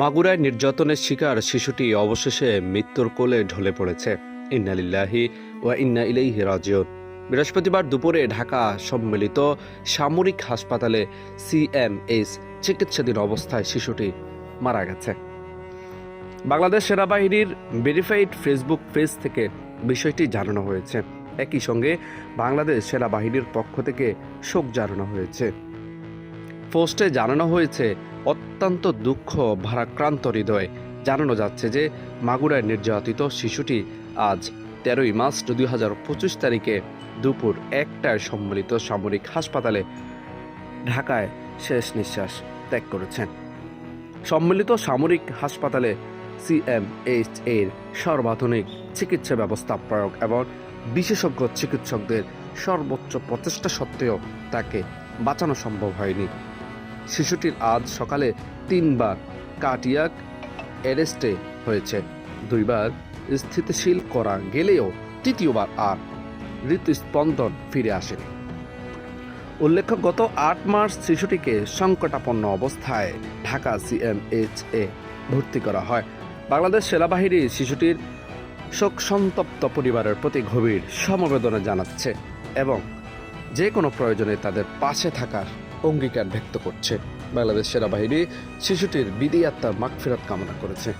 মাগুরায় নির্যাতনের শিকার শিশুটি অবশেষে মৃত্যুর কোলে ঢলে পড়েছে। ইন্নালিল্লাহি ওয়া ইন্না ইলাইহি রাজিউন। বৃহস্পতিবার দুপুরে ঢাকা সম্মিলিত সামরিক হাসপাতালে সিএমএস চিকিৎসাধীন অবস্থায় শিশুটি মারা গেছে। বাংলাদেশ সেনাবাহিনীর ভেরিফাইড ফেসবুক পেজ থেকে বিষয়টি জানানো হয়েছে। একই সঙ্গে বাংলাদেশ সেনাবাহিনীর পক্ষ থেকে শোক জানানো হয়েছে। পোস্টে জানানো হয়েছে, অত্যন্ত দুঃখ, ভারাক্রান্ত হৃদয়ে। জানানো যাচ্ছে যে, মাগুরায় নির্যাতিত শিশুটি আজ তেরোই মার্চ দুই হাজার পঁচিশ তারিখে দুপুর একটায় সম্মিলিত সামরিক হাসপাতালে ঢাকায় শেষ নিঃশ্বাস ত্যাগ করেছেন। সম্মিলিত সামরিক হাসপাতালে সিএমএইচ এর সর্বাধুনিক চিকিৎসা ব্যবস্থা প্রয়োগ এবং বিশেষজ্ঞ চিকিৎসকদের সর্বোচ্চ প্রচেষ্টা সত্ত্বেও তাকে বাঁচানো সম্ভব হয়নি। শিশুটির আজ সকালে তিনবার কার্ডিয়াক অ্যারেস্টে হয়েছে। দুইবার স্থিতিশীল করা গেলেও তৃতীয়বার আর হৃদস্পন্দন ফিরে আসেনি। উল্লেখ্য, গত আট মার্চ শিশুটিকে সংকটাপন্ন অবস্থায় ঢাকা সিএমএইচ এ ভর্তি করা হয়। বাংলাদেশ সেনাবাহিনী শিশুটির শোক সন্তপ্ত পরিবারের প্রতি গভীর সমবেদনা জানাচ্ছে এবং যে কোনো প্রয়োজনে তাদের পাশে থাকার অঙ্গীকার ব্যক্ত করছে। বাংলাদেশ সেনাবাহিনী শিশুটির বিধি আত্মার মাগফেরাত কামনা করেছে।